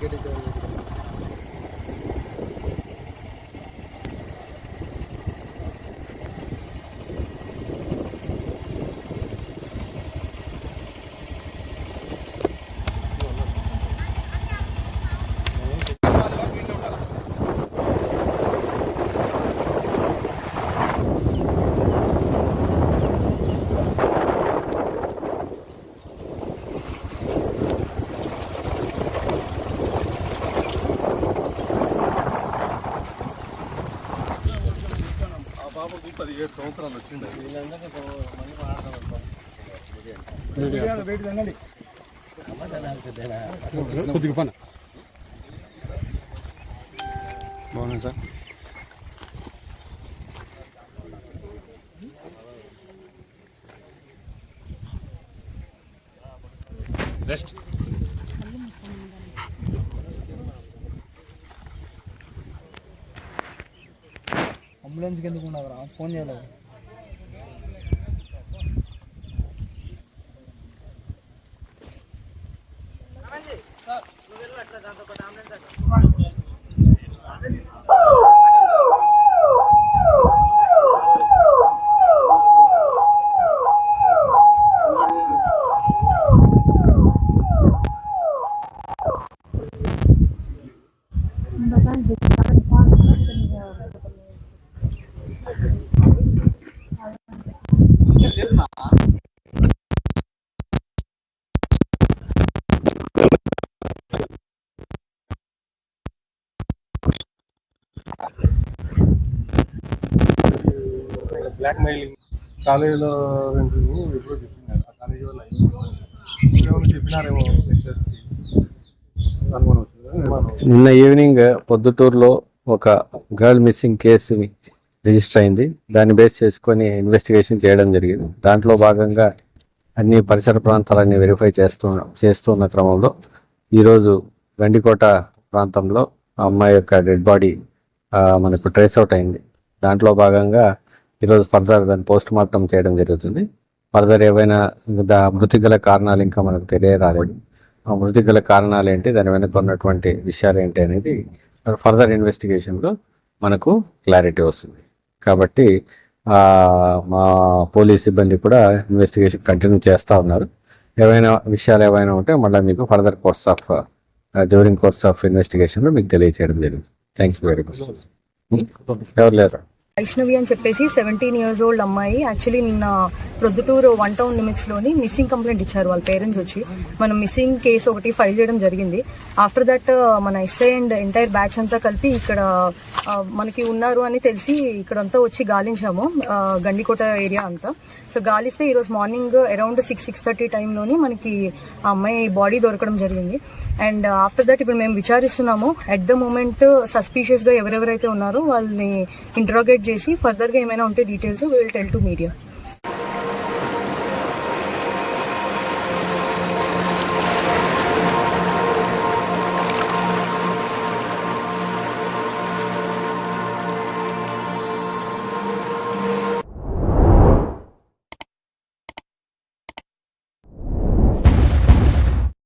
Ticket పదిహేడు సంవత్సరాలు వచ్చింది. కొద్దిగా పని. బాగున్నాయి సార్. రెస్ట్ అంబులెన్స్కి ఎందుకు ఉండవురా ఫోన్ చేయలేదు. బ్లాక్ మెయిలింగ్ కాలేజీలో ఇంటర్వ్యూ ఎప్పుడో చెప్పినారు. ఆ కాలేజీ వాళ్ళు ఏమైనా చెప్పినారేమో లెక్చర్స్కి అనుమానం వచ్చింది? నిన్న ఈవినింగ్ పొద్దుటూరులో ఒక గర్ల్ మిస్సింగ్ కేసుని రిజిస్టర్ అయింది. దాన్ని బేస్ చేసుకొని ఇన్వెస్టిగేషన్ చేయడం జరిగింది. దాంట్లో భాగంగా అన్ని పరిసర ప్రాంతాలన్నీ వెరిఫై చేస్తూ చేస్తున్న క్రమంలో ఈరోజు గండికోట ప్రాంతంలో ఆ అమ్మాయి యొక్క డెడ్ బాడీ మనకు ట్రేస్ అవుట్ అయింది. దాంట్లో భాగంగా ఈరోజు ఫర్దర్ దాన్ని పోస్ట్ మార్టం చేయడం జరుగుతుంది. ఫర్దర్ ఏవైనా మృతి గల కారణాలు ఇంకా మనకు తెలియరాలేదు. ఆ మృతి గల కారణాలు ఏంటి? దాని వెనక ఉన్నటువంటి విషయాలు ఏంటి అనేది ఫర్దర్ ఇన్వెస్టిగేషన్లో మనకు క్లారిటీ వస్తుంది. కాబట్టి ఆ, మా పోలీస్ సిబ్బంది కూడా ఇన్వెస్టిగేషన్ కంటిన్యూ చేస్తూ ఉన్నారు. ఏవైనా విషయాలు ఏవైనా ఉంటే మళ్ళీ మీకు further course of during course of ఇన్వెస్టిగేషన్లో మీకు తెలియచేయడం జరిగింది థ్యాంక్ యూ వెరీ మచ్. ఎవరు లేరు? వైష్ణవి అని చెప్పేసి సెవెంటీన్ ఇయర్స్ ఓల్డ్ అమ్మాయి. యాక్చువల్లీ నిన్న ప్రొద్దుటూరు వన్ టౌన్ లిమిట్స్లోని మిస్సింగ్ కంప్లైంట్ ఇచ్చారు వాళ్ళ పేరెంట్స్ వచ్చి. మనం మిస్సింగ్ కేసు ఒకటి ఫైల్ చేయడం జరిగింది. ఆఫ్టర్ దట్ uh, మన ఎస్ఐ అండ్ ఎంటైర్ బ్యాచ్ అంతా కలిపి ఇక్కడ uh, మనకి ఉన్నారు అని తెలిసి ఇక్కడంతా వచ్చి గాలించాము uh, గండికోట ఏరియా అంతా. సో గాలిస్తే ఈరోజు morning around six six thirty టైంలోని మనకి ఆ అమ్మాయి బాడీ దొరకడం జరిగింది. అండ్ ఆఫ్టర్ దట్ ఇప్పుడు మేము విచారిస్తున్నాము. అట్ ద మూమెంట్ సస్పీషియస్గా ఎవరెవరైతే ఉన్నారో వాళ్ళని ఇంట్రాగేట్ చేసి ఫర్దర్గా ఏమైనా ఉంటే details will tell to media